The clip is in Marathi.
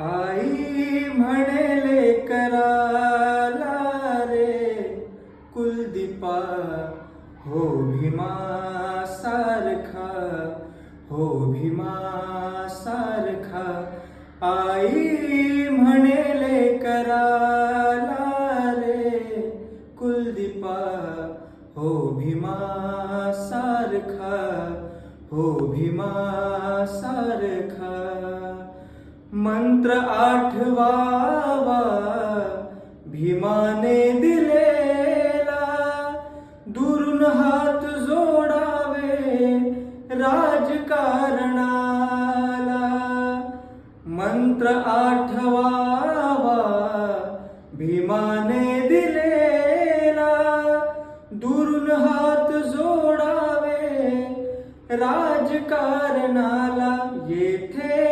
आई म्हणेले कराला रे कुलदीपा हो भीमा सारखा हो भीमा सारखा आई म्हणेले कराला रे कुलदीपा हो भीमा सारखा हो भीमा सारखा मंत्र आठवावा भीमाने दिलेला. दुरून हात जोडावे राजकारणाला. मंत्र आठवावा भीमाने दिलेला. दुरून हात जोडावे राजकारणाला. येथे